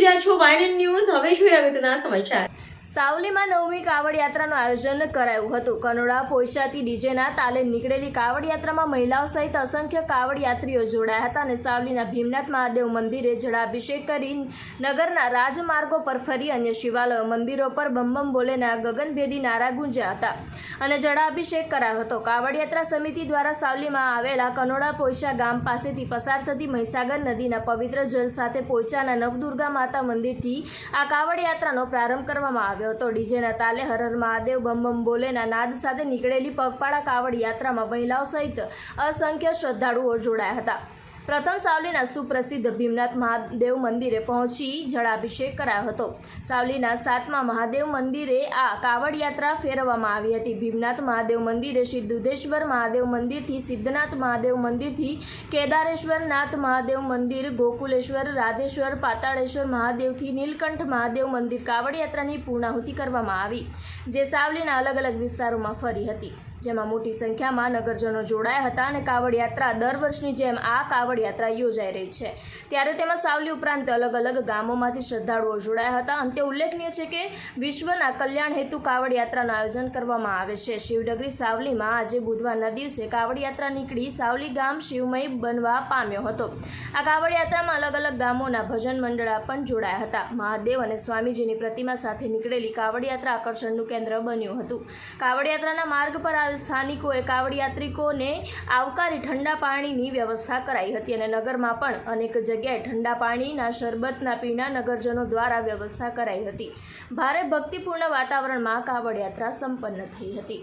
રહ્યા છો વાયન ન્યૂઝ હવે જોઈએ અગત્યના સમાચાર. સાવલીમાં નવમી કાવડ યાત્રાનું આયોજન કરાયું હતું. કનોડા પોઈશાથી ડીજેના તાલે નીકળેલી કાવડ યાત્રામાં મહિલાઓ સહિત અસંખ્ય કાવડ યાત્રીઓ જોડાયા હતા અને સાવલીના ભીમનાથ મહાદેવ મંદિરે જળાભિષેક કરી નગરના રાજમાર્ગો પર ફરી અન્ય શિવાલયો મંદિરો પર બમ બમ બોલેના ગગનભેદી નારા ગુંજ્યા હતા અને જળાભિષેક કરાયો હતો. કાવડ યાત્રા સમિતિ દ્વારા સાવલીમાં આવેલા કનોડા પોઈશા ગામ પાસેથી પસાર થતી મહીસાગર નદીના પવિત્ર જલ સાથે પોઈચાના નવદુર્ગા માતા મંદિરથી આ કાવડ યાત્રાનો પ્રારંભ કરવામાં આવ્યો હતો. ડીજેના તાલે હર હર મહાદેવ બમ બમ બોલેના નાદ સાથે નીકળેલી પગપાળા કાવડ યાત્રામાં મહિલાઓ સહિત અસંખ્ય શ્રદ્ધાળુઓ જોડાયા હતા. પ્રથમ સાવલીના સુપ્રસિદ્ધ ભીમનાથ મહાદેવ મંદિરે પહોંચી જળાભિષેક કરાયો હતો. સાવલીના સાતમા મહાદેવ મંદિરે આ કાવડ યાત્રા ફેરવવામાં આવી હતી. ભીમનાથ મહાદેવ મંદિરે શ્રી દુધેશ્વર મહાદેવ મંદિરથી સિદ્ધનાથ મહાદેવ મંદિરથી કેદારેશ્વરનાથ મહાદેવ મંદિર, ગોકુલેશ્વર, રાધેશ્વર, પાતાળેશ્વર મહાદેવથી નીલકંઠ મહાદેવ મંદિર કાવડ યાત્રાની પૂર્ણાહુતિ કરવામાં આવી, જે સાવલીના અલગ અલગ વિસ્તારોમાં ફરી હતી. જેમાં મોટી સંખ્યામાં નગરજનો જોડાયા હતા અને કાવડ યાત્રા દર વર્ષની જેમ આ કાવડ યાત્રા યોજાઈ રહી છે. ત્યારે તેમાં સાવલી ઉપરાંત અલગ અલગ ગામોમાંથી શ્રદ્ધાળુઓ જોડાયા હતા. અંતે ઉલ્લેખનીય છે કે વિશ્વના કલ્યાણ હેતુ કાવડ યાત્રાનું આયોજન કરવામાં આવે છે. શિવડગરી સાવલીમાં આજે બુધવારના દિવસે કાવડ યાત્રા નીકળી સાવલી ગામ શિવમય બનવા પામ્યો હતો. આ કાવડ યાત્રામાં અલગ અલગ ગામોના ભજન મંડળા પણ જોડાયા હતા. મહાદેવ અને સ્વામીજીની પ્રતિમા સાથે નીકળેલી કાવડ યાત્રા આકર્ષણનું કેન્દ્ર બન્યું હતું. કાવડ યાત્રાના માર્ગ પર આવેલ સ્થાનિકોએ કાવડ યાત્રિકોને આવકારી ઠંડા પાણીની વ્યવસ્થા કરાઈ હતી અને નગરમાં પણ અનેક જગ્યાએ ઠંડા પાણીના શરબતના પીણા નગરજનો દ્વારા વ્યવસ્થા કરાઈ હતી. ભારે ભક્તિપૂર્ણ વાતાવરણમાં કાવડ યાત્રા સંપન્ન થઈ હતી.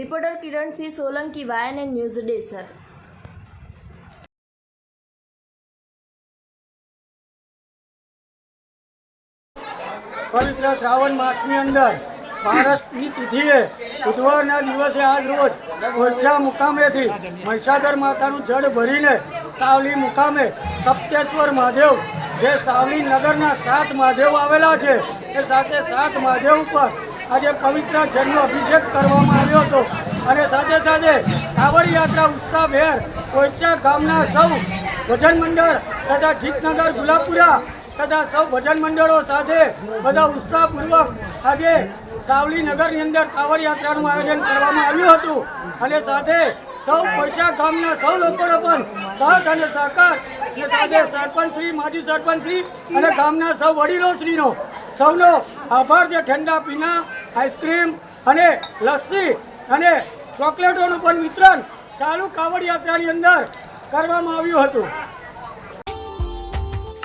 રિપોર્ટર કિરણસિંહ સોલંકી વાયન ન્યૂઝ ડેસર પવિત્ર શ્રાવણ માસની અંદર એ સાથે સાત મહાદેવ ઉપર આજે પવિત્ર જન્મ અભિષેક કરવામાં આવ્યો હતો. અને સાથે સાથે કાવડ યાત્રા ઉત્સાહભેર ઓછા ગામના સૌ ભજન મંડળ તથા જીતનગર ગુલાબપુરા તથા સૌ ભજન મંડળો સાથે બધા ઉત્સાહપૂર્વક આજે સાવલી નગરની અંદર કાવડ યાત્રાનું આયોજન કરવામાં આવ્યું હતું. અને સાથે સૌ પડછા ગામના સૌ લોકોનો પણ સાથ અને સહકાર સાથે સરપંચ શ્રી, માજી સરપંચ શ્રી અને ગામના સૌ વડીલો શ્રીનો સૌનો આભાર છે. ઠંડા પીણા, આઈસ્ક્રીમ અને લસ્સી અને ચોકલેટોનું પણ વિતરણ ચાલુ કાવડ યાત્રાની અંદર કરવામાં આવ્યું હતું.